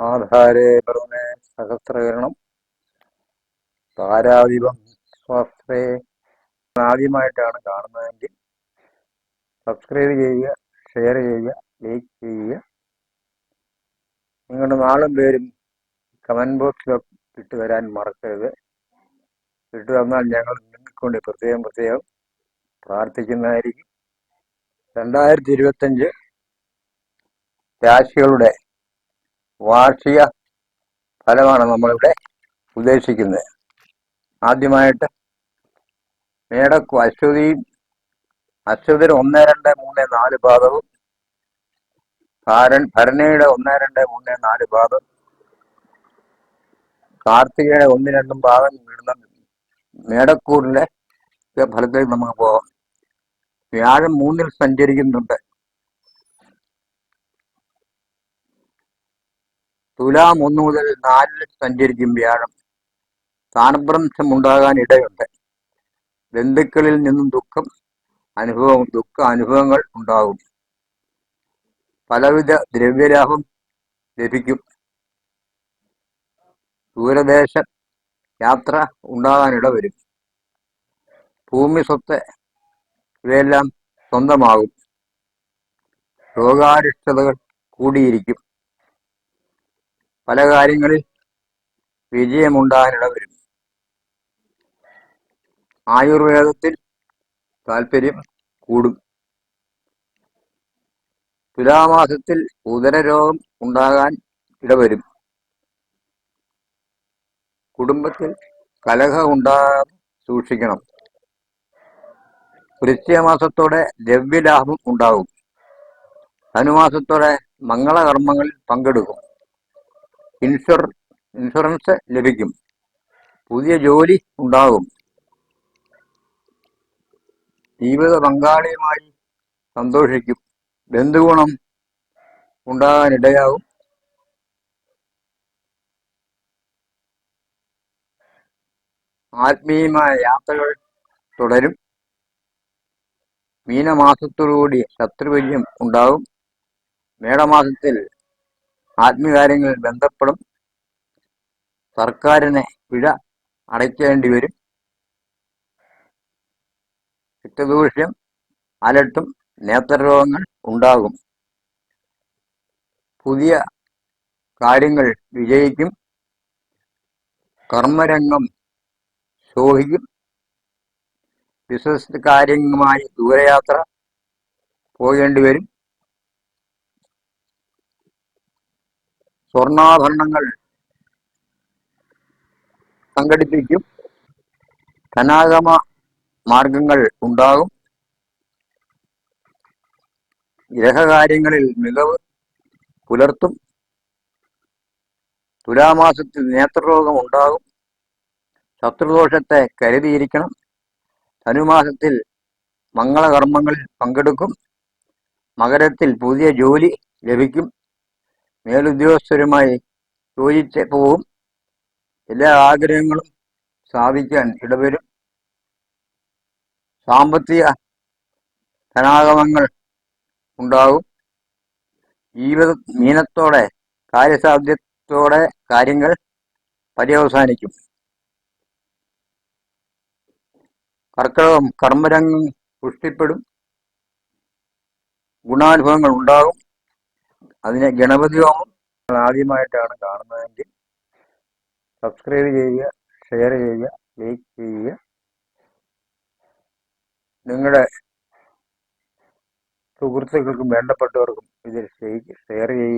ആധാരേ സഹസ്രകരണം. താരാധിപം സ്വാസ്ത്രേ ആദ്യമായിട്ടാണ് കാണുന്നതെങ്കിൽ സബ്സ്ക്രൈബ് ചെയ്യുക ഷെയർ ചെയ്യുക ലൈക്ക് ചെയ്യുക. നിങ്ങളുടെ നാളും പേരും കമന്റ് ബോക്സിലൊക്കെ ഇട്ട് വരാൻ മറക്കരുത്. ഇട്ട് തന്നാൽ ഞങ്ങൾ നിങ്ങൾക്ക് വേണ്ടി പ്രത്യേകം പ്രത്യേകം പ്രാർത്ഥിക്കുന്നതായിരിക്കും. രണ്ടായിരത്തി ഇരുപത്തഞ്ച് രാശികളുടെ വാർഷിക ഫലമാണ് നമ്മളിവിടെ ഉദ്ദേശിക്കുന്നത്. ആദ്യമായിട്ട് മേടക്കു അശ്വതിയും അശ്വതിന് ഒന്ന് രണ്ട് മൂന്ന് നാല് പാദവും ഭാരൻ ഭരണയുടെ ഒന്ന് രണ്ട് മൂന്ന് നാല് പാദം കാർത്തികയുടെ ഒന്ന് രണ്ടും പാദം വീടുന്ന മേടക്കൂറിലെ ഫലത്തിലേക്ക് നമുക്ക് പോകാം വ്യാഴം മൂന്നിൽ സഞ്ചരിക്കുന്നുണ്ട്. തുലാം ഒന്ന് മുതൽ നാലിൽ സഞ്ചരിക്കും വ്യാഴം സ്ഥാനഭ്രംശം ഉണ്ടാകാൻ ഇടയുണ്ട്. ബന്ധുക്കളിൽ നിന്നും ദുഃഖം അനുഭവം ദുഃഖ അനുഭവങ്ങൾ ഉണ്ടാകും. പലവിധ ദ്രവ്യലാഭം ലഭിക്കും. ദൂരദേശ യാത്ര ഉണ്ടാകാനിട വരും ഭൂമി സ്വത്ത് ഇവയെല്ലാം സ്വന്തമാകും. രോഗാരിഷ്ടതകൾ കൂടിയിരിക്കും. പല കാര്യങ്ങളിൽ വിജയമുണ്ടാകാനിട വരും ആയുർവേദത്തിൽ താല്പര്യം കൂടും. തുലാമാസത്തിൽ ഉദരരോഗം ഉണ്ടാകാൻ ഇടവരും. കുടുംബത്തിൽ കലഹം ഉണ്ടാകാൻ സൂക്ഷിക്കണം. വൃശ്ചികമാസത്തോടെ ദ്രവ്യലാഭം ഉണ്ടാകും. ധനുമാസത്തോടെ മംഗളകർമ്മങ്ങളിൽ പങ്കെടുക്കും. ഇൻഷുർ ഇൻഷുറൻസ് ലഭിക്കും. പുതിയ ജോലി ഉണ്ടാകും. ജീവിത പങ്കാളിയുമായി സന്തോഷിക്കും. ബന്ധുഗുണം ഉണ്ടാകാനിടയാകും ആത്മീയമായ യാത്രകൾ തുടരും. മീനമാസത്തോടുകൂടി ശത്രുവല്യം ഉണ്ടാകും. മേടമാസത്തിൽ ആത്മീയകാര്യങ്ങളിൽ ബന്ധപ്പെടും. സർക്കാരിനെ പിഴ അടയ്ക്കേണ്ടി വരും. ചിത്തദൂഷ്യം അലട്ടും നേത്രരോഗങ്ങൾ ഉണ്ടാകും. പുതിയ കാര്യങ്ങൾ വിജയിക്കും. കർമ്മരംഗം ശോഭിക്കും. ബിസിനസ് കാര്യങ്ങളുമായി ദൂരയാത്ര പോകേണ്ടി വരും. സ്വർണാഭരണങ്ങൾ സംഘടിപ്പിക്കും. ധനാഗമ മാർഗങ്ങൾ ഉണ്ടാകും. ഗ്രഹകാര്യങ്ങളിൽ മികവ് പുലർത്തും. തുലാമാസത്തിൽ നേത്രരോഗം ഉണ്ടാകും. ശത്രുദോഷത്തെ കരുതിയിരിക്കണം. ധനുമാസത്തിൽ മംഗളകർമ്മങ്ങളിൽ പങ്കെടുക്കും. മകരത്തിൽ പുതിയ ജോലി ലഭിക്കും. മേലുദ്യോഗസ്ഥരുമായി യോജിച്ച് പോവും എല്ലാ ആഗ്രഹങ്ങളും സാധിക്കാൻ ഇടവരും. സാമ്പത്തിക ധനാഗമങ്ങൾ ഉണ്ടാകും. ജീവിത മീനത്തോടെ കാര്യസാധ്യത്തോടെ കാര്യങ്ങൾ പര്യവസാനിക്കും. കർക്കിടകം കർമ്മരംഗം പുഷ്ടിപ്പെടും ഗുണാനുഭവങ്ങൾ ഉണ്ടാകും. അതിനെ ഗണപതി ഹോമം ആദ്യമായിട്ടാണ് കാണുന്നതെങ്കിൽ സബ്സ്ക്രൈബ് ചെയ്യുക ഷെയർ ചെയ്യുക ലൈക്ക് ചെയ്യുക. നിങ്ങളുടെ സുഹൃത്തുക്കൾക്കും വേണ്ടപ്പെട്ടവർക്കും ഇത് ഷെയർ ചെയ്യുക.